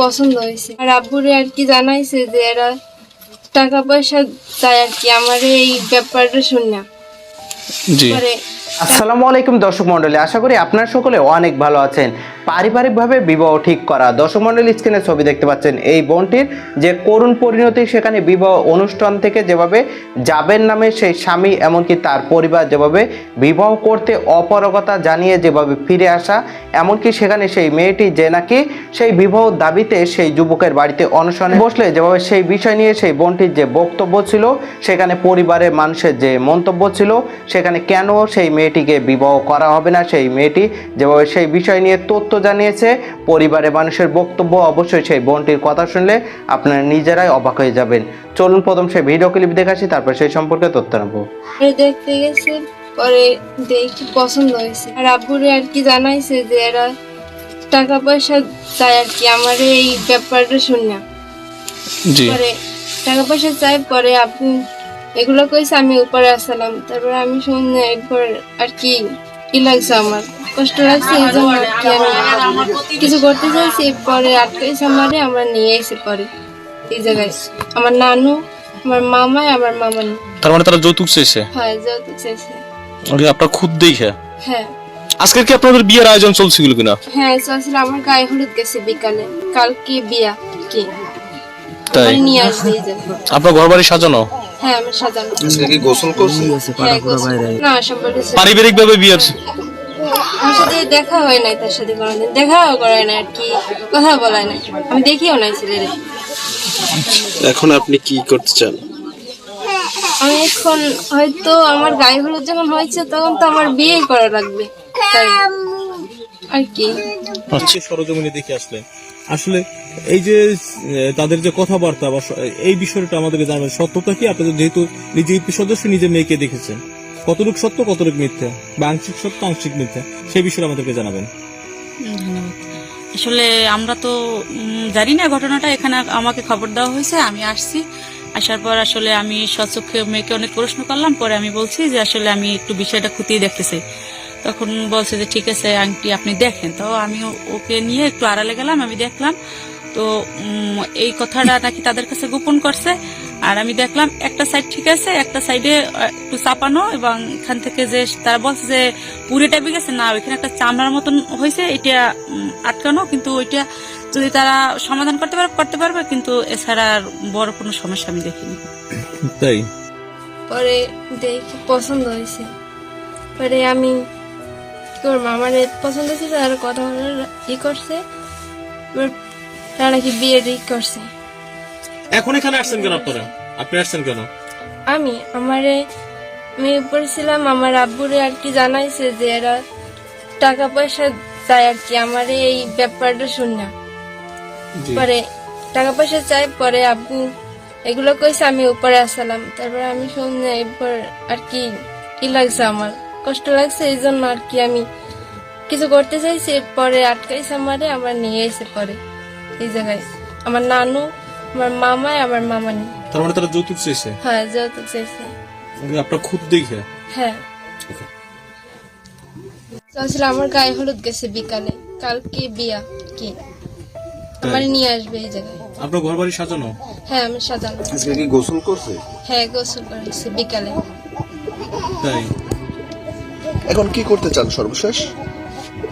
পছন্দ হয়েছে। আর আব্বুরে আর কি জানাইছে যে এরা টাকা পয়সা চায় আর কি আমার এই ব্যাপারটা শুনে জি। আসসালামু আলাইকুম দর্শক মন্ডলী আশা করি আপনার সকলে অনেক ভালো আছেন। পারিবারিকভাবে বিবাহ ঠিক করা। দর্শক মণ্ডলী স্ক্রিনে ছবি দেখতে পাচ্ছেন এই বোনটির যে করুণ পরিণতি, সেখানে বিবাহ অনুষ্ঠান থেকে যেভাবে যাবেন নামে সেই স্বামী, এমনকি তার পরিবার যেভাবে বিবাহ করতে অপারগতা জানিয়ে যেভাবে ফিরে আসা, এমনকি সেখানে সেই মেয়েটি যে নাকি সেই বিবাহ দাবিতে সেই যুবকের বাড়িতে অনশনে বসলে যেভাবে সেই বিষয় নিয়ে সেই বোনটির যে বক্তব্য ছিল, সেখানে পরিবারের মানুষের যে মন্তব্য ছিল, সেখানে কেন সেই মেয়েটিকে বিবাহ করা হবে না, সেই মেয়েটি যেভাবে সেই বিষয় নিয়ে তথ্য জানিয়েছে। পরিবারের মানুষের বক্তব্য অবশ্যই সেই বোনটির কথা শুনলে আপনারা নিজেরাই অবাক হয়ে যাবেন। চলুন প্রথম সেই ভিডিও ক্লিপ দেখাচ্ছি তারপর সেই সম্পর্কে তথ্য নেব দেখতে গেছে পরে দেখি পছন্দ হয়েছে। আর আব্বুরে আর কি জানাইছে যে এরা টাকা পয়সা চায় আর কি আমার এই ব্যাপারটা শুনে জি। পরে টাকা পয়সা চাই পরে আপনি এগুলো কইছে আমি উপরে আসলাম। তারপরে আমি শুনে একবার আর কি কি লাগছে আমার। কষ্ট লাগছে এই জন্য আর কি আমি কিছু করতে চাইছি পরে আটকাইছে আমারে আমরা নিয়ে এসে পরে এই জায়গায়। আমার নানু আমার মামাই আমার মামানি। তার মানে তারা যৌতুক চেয়েছে হয় যৌতুক চাইছে। ওকে আপনার খুদ দেখে। হ্যাঁ। আজকের কি আপনাদের বিয়ের আয়োজন চলছিল কিনা? হ্যাঁ চলছিল আমার গায়ে হলুদ গেছে বিকালে। কালকে বিয়া কি? তাই? নিয়ে আসবে আপনার ঘর বাড়ি সাজানো? হ্যাঁ আমার সাজানো। কি গোসল করছে? হ্যাঁ। না সম্পর্কে ছিল। পারিবারিক ভাবে বিয়ের আমার সাথে দেখা হয় নাই তার সাথে কোনোদিন। দেখাও করায় না আর কি কথা বলায় না আমি দেখিও নাই ছেলেরে। এখন আপনি কি করতে চান? আমি এখন হয়তো আমার গায়ে হলুদ যখন হয়েছে তখন তো আমার বিয়ে করা লাগবে। তাই। আর কি। আচ্ছা সরজমিনে দেখে আসলেন। আসলে এই যে তাদের যে কথাবার্তা বা এই বিষয়টা আমাদেরকে জানাবেন। সত্যতা কি? আপনাদের যেহেতু নিজে ইউপি সদস্য নিজে মেয়েকে দেখেছেন। কতটুকু সত্য, কতটুকু মিথ্যা? বা আংশিক সত্য, আংশিক মিথ্যা? সেই বিষয়ে আমাদেরকে জানাবেন। আসলে আমরা তো জানি না ঘটনাটা। এখানে আমাকে খবর দেওয়া হয়েছে, আমি আসছি। আসার পর আসলে আমি সচক্ষে মেয়েকে অনেক প্রশ্ন করলাম। পরে আমি বলছি যে, আসলে আমি একটু বিষয়টা খুঁটিয়ে দেখতেছি। তখন বলছে যে, ঠিক আছে, আংটি আপনি দেখেন। তো আমি ওকে নিয়ে একটু আড়ালে গেলাম, আমি দেখলাম। তো এই কথাটা নাকি তাদের কাছে গোপন করছে। আর আমি দেখলাম একটা সাইড ঠিক আছে একটা সাইডে একটু চাপানো এবং এখান থেকে যে তারা বলছে যে পুরে টাইপে গেছে। না ওইখানে একটা চামড়ার মতন হয়েছে এটা আটকানো কিন্তু ওইটা যদি তারা সমাধান করতে পারবে করতে পারবে কিন্তু এছাড়া আর বড় কোনো সমস্যা আমি দেখিনি। তাই? পরে দেখি পছন্দ হয়েছে। পরে আমি কি করব? আমার পছন্দ ছিল আর কথা ই করছে। এবার তারা নাকি বিয়ে ই করছে? এখন এখানে আসছেন কেন আপনারা? আপনি আসছেন কেন? আমি আমারে আমি উপরে ছিলাম আমার আব্বুরে আর কি জানাইছে যে এরা টাকা পয়সা চায় আর কি আমার এই ব্যাপারটা শুনে পরে টাকা পয়সা চাই পরে আব্বু এগুলো কইছে আমি উপরে আসলাম। তারপরে আমি শুনে এরপর আর কি কি লাগছে আমার? কষ্ট লাগছে এই জন্য আর কি আমি কিছু করতে চাইছি। পরে আটকাইছে আমারে আমরা নিয়ে এসে পরে। এই জায়গায়। আমার নানু আমার মামাই আমার মামানি। তার মানে তারা যৌতুক চেয়েছে হ্যাঁ যৌতুক চাইছে। আপনার খুদ দেখে? হ্যাঁ। আসলে আমার গায়ে হলুদ গেছে বিকালে। কালকে বিয়া কি? আমার নিয়ে আসবে এই জায়গায়। আপনার ঘর বাড়ি সাজানো? হ্যাঁ আমি সাজানো। আজকে কি গোসল করছে? হ্যাঁ গোসল করেছি বিকালে। তাই? এখন কি করতে চান সর্বশেষ?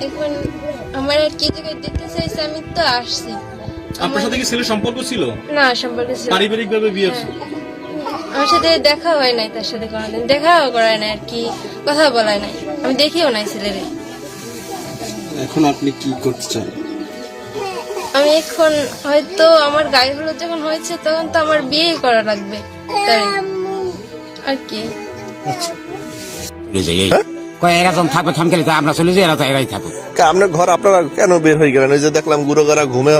এখন আমার আর কি জায়গায় দেখতে চাইছে আমি তো আসছি। আপনার সাথে কি ছেলে সম্পর্ক ছিল? না সম্পর্কে ছিল। পারিবারিক ভাবে বিয়ে হ্যাঁ। আমার সাথে দেখা হয় নাই তার সাথে কোনোদিন। দেখাও করায় নাই আর কি কথা বলায় নাই। আমি দেখিও নাই ছেলেরে। এখন আপনি কি করতে চান? আমি এখন হয়তো আমার গায়ে হলুদ যখন হয়েছে তখন তো আমার বিয়ে করা লাগবে তাই। আর কি। যাই এই। কয় এরা যখন থাকবে থামকেলে আমরা চলে যাই এরা তো এরাই থাকুক। আপনার ঘর আপনারা কেন বের হয়ে গেলেন? এই যে দেখলাম ঘুমে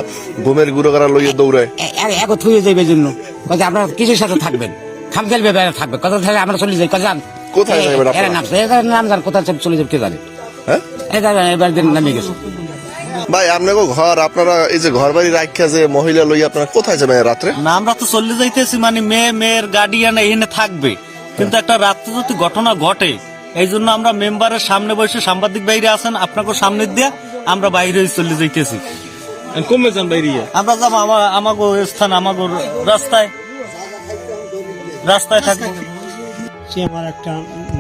ঘুমের লইয়ে দৌড়ায়। এগো থুয়ে যাবে জন্য। কথা আপনারা কিছুর সাথে থাকবেন। এরা থাকবে। কথা আমরা চলে যাই? কথা কোথায় যাবেন এরা নামছে। এরা নাম জান কোথায় চলে যাবে কে জানে। হ্যাঁ? এটা এবার দিন নামে গেছে। ভাই আপনাকে ঘর আপনারা এই যে ঘর বাড়ি রাখিয়া যে মহিলা লইয়া আপনারা কোথায় যাবেন রাত্রে? না আমরা তো চলে যাইতেছি মানে মেয়ে মেয়ের গার্ডিয়ান এখানে থাকবে। কিন্তু একটা রাত্রে যদি ঘটনা ঘটে। এই জন্য আমরা মেম্বারের সামনে বসে সাংবাদিক বাইরে আছেন আপনাকে সামনে দিয়ে আমরা বাইরে চলে যাইতেছি। কমে যান বাইরিয়া আমরা যাব আমার আমাগো স্থান আমাগো রাস্তায়। রাস্তায় থাকব সে আমার একটা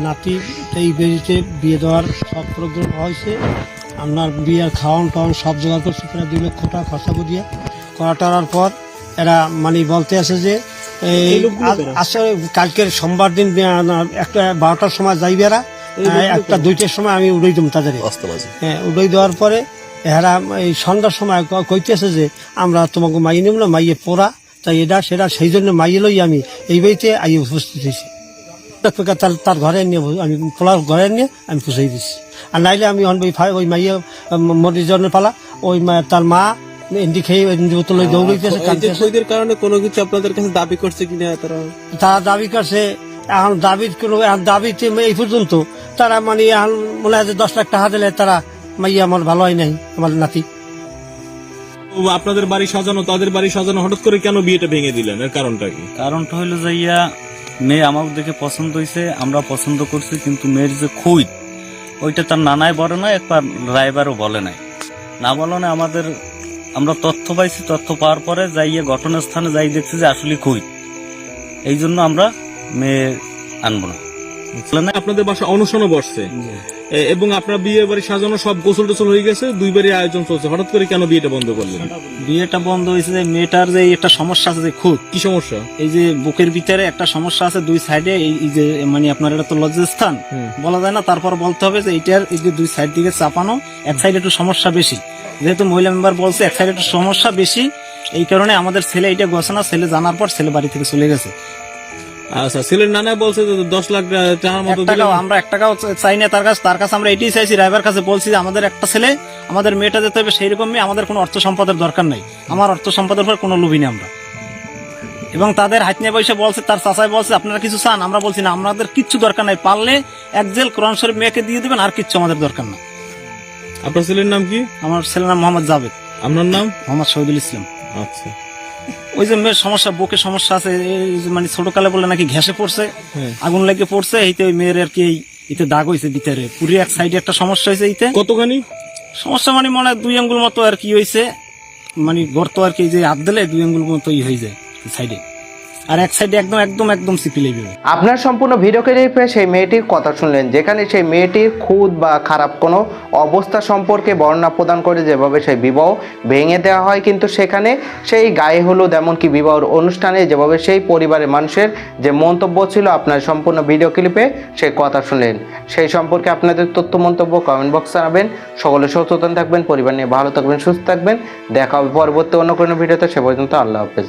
নাতি এই বেরিতে বিয়ে দেওয়ার সব প্রোগ্রাম হয়েছে। আপনার বিয়ের খাওয়ান টাওয়ান সব জোগাড় করছে প্রায় দুই লক্ষ টাকা খরচা করিয়া। করা টরার পর এরা মানে বলতে আছে যে আসলে কালকের সোমবার দিন একটা বারোটার সময় যাই বেড়া। একটা দুইটার সময় আমি উড়াই দেবো তাদের। হ্যাঁ উড়াই দেওয়ার পরে এরা এই সন্ধ্যার সময় কইতেছে যে আমরা তোমাকে মাইয়ে নেব না মাইয়ে পোড়া। তাই এটা সেটা সেই জন্য মাইয়ে লই আমি এই বাড়িতে আই উপস্থিত হয়েছি। তার তার ঘরে নিয়ে আমি পোলার ঘরে নিয়ে আমি পুষাই দিচ্ছি আর নাইলে আমি অন ওই মাইয়ে মরির জন্য পালা। ওই মা- তার মা এন্ডি খেয়ে এন্ডি বোতল দৌড়াইতেছে এই যে কারণে কোনো কিছু আপনাদের কাছে দাবি করছে কিনা তারা? তারা দাবি করছে এখন দাবির কোনো এখন দাবিতে এই পর্যন্ত। তারা মানে এখন মনে হয় যে দশ লাখ টাকা দিলে তারা মাইয়া আমার ভালো হয় নাই আমার নাতি। ও, আপনাদের বাড়ি সাজানো তাদের বাড়ি সাজানো হঠাৎ করে কেন বিয়েটা ভেঙে দিলেন? এর কারণটা কি? কারণটা হইল যে ইয়া মেয়ে আমার দেখে পছন্দ হয়েছে আমরা পছন্দ করছি কিন্তু মেয়ের যে খুঁত ওইটা তার নানায় বলে না একবার রায়বারও বলে নাই। না বলে না আমাদের আমরা তথ্য পাইছি তথ্য পাওয়ার পরে যাইয়ে ঘটনাস্থানে যাই দেখছি যে আসলে খুঁত এই জন্য আমরা মেয়ে আনব না। আপনাদের বাসা অনুষ্ঠানও বসছে। এবং আপনার বিয়ে বাড়ি সাজানো সব গোসল টোসল হয়ে গেছে দুই বাড়ি আয়োজন চলছে। হঠাৎ করে কেন বিয়েটা বন্ধ করলেন? বিয়েটা বন্ধ হয়েছে যে মেয়েটার যে একটা সমস্যা আছে যে খুঁত কি সমস্যা? এই যে বুকের ভিতরে একটা সমস্যা আছে দুই সাইডে এই যে মানে আপনার এটা তো লজ্জার স্থান হুম। বলা যায় না তারপর বলতে হবে যে এইটার এই যে দুই সাইড দিকে চাপানো এক সাইডে একটু সমস্যা বেশি। যেহেতু মহিলা মেম্বার বলছে এক সাইডে একটু সমস্যা বেশি এই কারণে আমাদের ছেলে এটা গছে না ছেলে জানার পর ছেলে বাড়ি থেকে চলে গেছে। আচ্ছা ছেলের নানা বলছে যে দশ লাখ টাকার মতো টাকাও আমরা এক টাকাও চাই না তার কাছে তার কাছে আমরা এটাই চাইছি রাইবার কাছে বলছি যে আমাদের একটা ছেলে আমাদের মেয়েটা যেতে হবে সেই রকমই আমাদের কোনো অর্থ সম্পদের দরকার নাই। আমার অর্থ সম্পদের উপর কোনো লোভী নেই আমরা। এবং তাদের হাত নিয়ে বসে বলছে তার চাচাই বলছে আপনারা কিছু চান? আমরা বলছি না আমাদের কিচ্ছু দরকার নাই পারলে এক জেল কোরআন শরীফ মেয়েকে দিয়ে দিবেন আর কিচ্ছু আমাদের দরকার না। আপনার ছেলের নাম কি? আমার ছেলের নাম মোহাম্মদ জাভেদ আপনার নাম? মোহাম্মদ শহীদুল ইসলাম। আচ্ছা। ওই যে মেয়ের সমস্যা বুকে সমস্যা আছে মানে ছোটকালে বলে নাকি ঘেসে পড়ছে হ্যাঁ। আগুন লেগে পড়ছে এইতে ওই মেয়ের আর কি এতে দাগ হয়েছে ভিতরে পুরি এক সাইডে একটা সমস্যা হয়েছে এইতে। কতখানি? সমস্যা মানে মনে হয় দুই আঙ্গুল মতো আর কি হয়েছে মানে গর্ত আর কি যে হাত দিলে দুই আঙ্গুল মতো ই হয়ে যায় সাইডে। আর এক সাইডে একদম একদম একদম সিপিলে যাবে আপনার সম্পূর্ণ ভিডিও ক্লিপে সেই মেয়েটির কথা শুনলেন, যেখানে সেই মেয়েটির খুদ বা খারাপ কোনো অবস্থা সম্পর্কে বর্ণনা প্রদান করে যেভাবে সেই বিবাহ ভেঙে দেওয়া হয়, কিন্তু সেখানে সেই গায়ে হলুদ এমনকি বিবাহর অনুষ্ঠানে যেভাবে সেই পরিবারের মানুষের যে মন্তব্য ছিল, আপনার সম্পূর্ণ ভিডিও ক্লিপে সেই কথা শুনলেন। সেই সম্পর্কে আপনাদের তথ্য, মন্তব্য কমেন্ট বক্সে জানাবেন। সকলে সচেতন থাকবেন, পরিবার নিয়ে ভালো থাকবেন, সুস্থ থাকবেন। দেখা হবে পরবর্তী অন্য কোনো ভিডিওতে সে পর্যন্ত আল্লাহ হাফেজ।